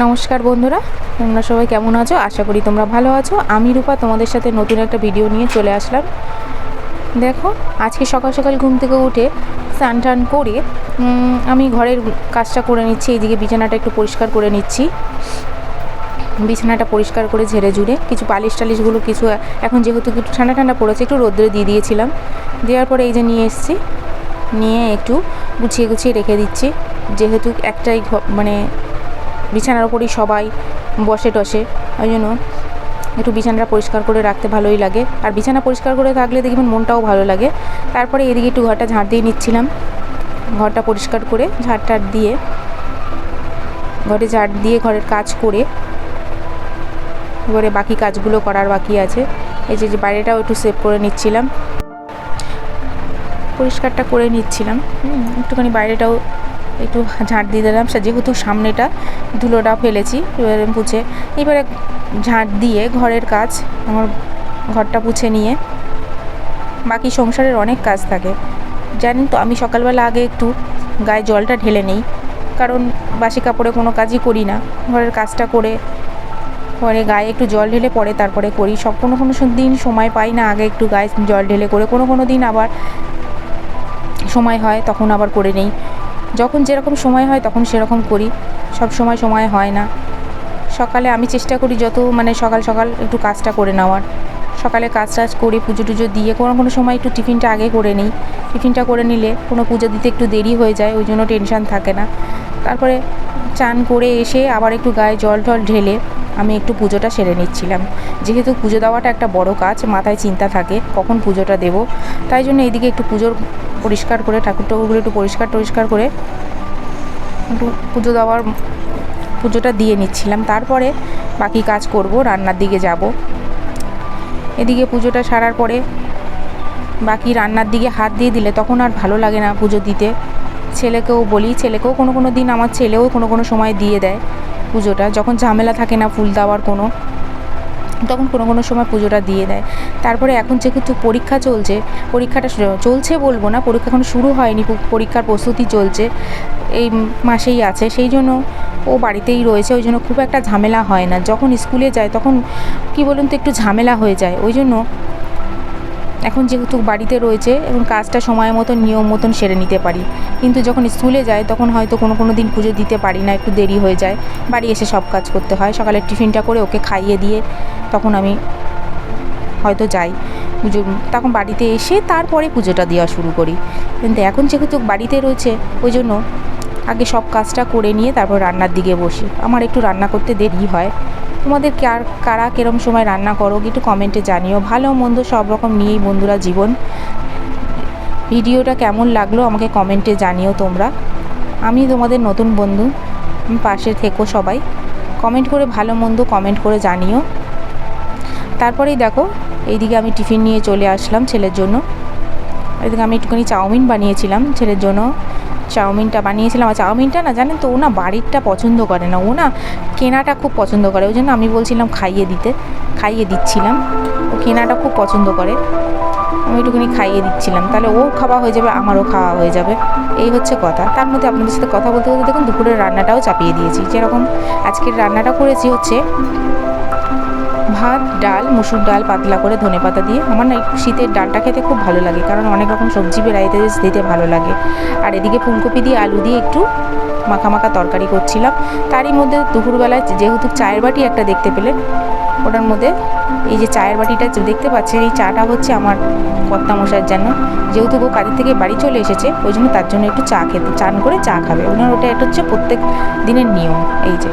নমস্কার বন্ধুরা, তোমরা সবাই কেমন আছো? আশা করি তোমরা ভালো আছো। আমি রূপা, তোমাদের সাথে নতুন একটা ভিডিও নিয়ে চলে আসলাম। দেখো, আজকে সকাল সকাল ঘুম থেকে উঠে স্নান টান করে আমি ঘরের কাজটা করে নিচ্ছি, এইদিকে বিছানাটা একটু পরিষ্কার করে নিচ্ছি। বিছানাটা পরিষ্কার করে ঝেড়ে ঝুড়ে কিছু পালিশ টালিশগুলো কিছু, এখন যেহেতু একটু ঠান্ডা ঠান্ডা পড়েছে, একটু রোদ্রে দিয়ে দিয়েছিলাম। দেওয়ার পরে এই যে নিয়ে এসেছি, নিয়ে একটু গুছিয়ে গুছিয়ে রেখে দিচ্ছি। যেহেতু একটাই মানে বিছানার ওপরই সবাই বসে টসে। ওই জন্য একটু বিছানাটা পরিষ্কার করে রাখতে ভালোই লাগে। আর বিছানা পরিষ্কার করে থাকলে দেখবেন মনটাও ভালো লাগে। তারপরে এদিকে একটু ঘরটা ঝাঁট দিয়ে নিচ্ছিলাম। ঘরটা পরিষ্কার করে ঝাঁট টাট দিয়ে, ঘরে ঝাঁট দিয়ে ঘরের কাজ করে এবারে বাকি কাজগুলো করার বাকি আছে। এই যে বাইরেটাও একটু সেভ করে নিচ্ছিলাম। পরিষ্কারটা করে নিচ্ছিলাম। একটুখানি বাইরেটাও একটু ঝাঁট দিয়ে দিলাম। সে যেহেতু সামনেটা ধুলোটা ফেলেছি, এবারে পুছে, এবারে ঝাঁট দিয়ে ঘরের কাজ, আমার ঘরটা পুছে নিয়ে বাকি সংসারের অনেক কাজ থাকে। জানেন তো, আমি সকালবেলা আগে একটু গায়ে জলটা ঢেলে নেই, কারণ বাসি কাপড়ে কোনো কাজই করি না। ঘরের কাজটা করে পরে গায়ে একটু জল ঢেলে পরে তারপরে করি। সব কোনো কোনো দিন সময় পাই না আগে একটু গায়ে জল ঢেলে করে। কোনো কোনো দিন আবার সময় হয়, তখন আবার করে নেই। যখন যেরকম সময় হয় তখন সেরকম করি। সব সময় সময় হয় না। সকালে আমি চেষ্টা করি যত মানে সকাল সকাল একটু কাজটা করে নেওয়ার। সকালে কাজ টাজ করে পুজো টুজো দিয়ে কোনো কোনো সময় একটু টিফিনটা আগে করে নিই। টিফিনটা করে নিলে কোনো পুজো দিতে একটু দেরি হয়ে যায়, ওই জন্য টেনশান থাকে না। তারপরে চান করে এসে আবার একটু গায়ে জল টল ঢেলে আমি একটু পুজোটা সেরে নিচ্ছিলাম। যেহেতু পুজো দেওয়াটা একটা বড় কাজ, মাথায় চিন্তা থাকে কখন পুজোটা দেবো। তাই জন্য এইদিকে একটু পুজোর পরিষ্কার করে ঠাকুর ঠাকুরগুলো একটু পরিষ্কার টরিষ্কার করে একটু পুজো দেওয়ার পুজোটা দিয়ে নিচ্ছিলাম। তারপরে বাকি কাজ করব, রান্নার দিকে যাব। এদিকে পুজোটা সারার পরে বাকি রান্নার দিকে হাত দিয়ে দিলে তখন আর ভালো লাগে না পুজো দিতে। ছেলেকেও বলি, ছেলেকেও কোনো কোনো দিন আমার ছেলেও কোনো কোনো সময় দিয়ে দেয়। পুজোটা, যখন ঝামেলা থাকে না ফুল দেওয়ার কোনো, তখন কোনো কোনো সময় পুজোটা দিয়ে দেয়। তারপরে এখন যেহেতু পরীক্ষা চলছে, পরীক্ষাটা চলছে বলব না, পরীক্ষা এখন শুরু হয়নি পরীক্ষার প্রস্তুতি চলছে, এই মাসেই আছে, সেই জন্য ও বাড়িতেই রয়েছে, ওই জন্য খুব একটা ঝামেলা হয় না। যখন স্কুলে যায় তখন কি বলুন তো একটু ঝামেলা হয়ে যায়, ওই জন্য এখন যেহেতু বাড়িতে রয়েছে এবং কাজটা সময় মতন, নিয়ম মতন সেরে নিতে পারি। কিন্তু যখন স্কুলে যায়, তখন হয়তো কোনো কোনো দিন পুজো দিতে পারি না, একটু দেরি হয়ে যায়। বাড়ি এসে সব কাজ করতে হয়। সকালে টিফিনটা করে ওকে খাইয়ে দিয়ে তখন আমি হয়তো যাই। পুজো, তখন বাড়িতে এসে তারপরে পুজোটা দেওয়া শুরু করি। কিন্তু এখন যেহেতু বাড়িতে রয়েছে, ওই জন্য আগে সব কাজটা করে নিয়ে তারপর রান্নার দিকে বসি। আমার একটু রান্না করতে দেরি হয়। তোমাদের কার কারা কিরম সময় রান্না করো, একটু কমেন্টে জানিও। ভালো মন্দ সব রকম নিয়েই বন্ধুরা জীবন। ভিডিওটা কেমন লাগল আমাকে কমেন্টে জানিও তোমরা। আমি তোমাদের নতুন বন্ধু পাশে থেকো সবাই। কমেন্ট করে ভালো মন্দ কমেন্ট করে জানিও। তারপরেই দেখো, এইদিকে আমি টিফিন নিয়ে চলে আসলাম ছেলের জন্য। এদিকে আমি একটুখানি চাউমিন বানিয়েছিলাম ছেলের জন্য। চাউমিনটা বানিয়েছিলাম। আর চাউমিনটা না জানেন তো, ও না বাড়িরটা পছন্দ করে না। ও না কেনাটা খুব পছন্দ করে। ওই জন্য আমি বলছিলাম খাইয়ে দিতে। খাইয়ে দিচ্ছিলাম। ও কেনাটা খুব পছন্দ করে। আমি একটুখানি খাইয়ে দিচ্ছিলাম। তাহলে ও খাওয়া হয়ে যাবে, আমারও খাওয়া হয়ে যাবে। এই হচ্ছে কথা। তার মধ্যে আপনাদের সাথে কথা বলতে বলতে দেখুন, দুপুরের রান্নাটাও চাপিয়ে দিয়েছি। যেরকম আজকের রান্নাটা করেছি হচ্ছে ভাত, ডাল, মুসুর ডাল পাতলা করে ধনে পাতা দিয়ে। আমার না একটু শীতের ডালটা খেতে খুব ভালো লাগে, কারণ অনেক রকম সবজি বেড়াইতে দিতে ভালো লাগে। আর এদিকে ফুলকপি দিয়ে আলু দিয়ে একটু মাখা তরকারি করছিলাম। তারই মধ্যে দুপুরবেলায় যেহেতু চায়ের বাটি একটা দেখতে পেলেন ওটার মধ্যে এই যে চায়ের বাটিটা দেখতে পাচ্ছেন, এই চাটা হচ্ছে আমার কর্তা মশাইয়ের জন্য। যেহেতু ও কাজের থেকে বাড়ি চলে এসেছে, ওই জন্য তার জন্য একটু চা খেতে, চান করে চা খাবে। ওনার ওটা এটা হচ্ছে প্রত্যেক দিনের নিয়ম, এই যে।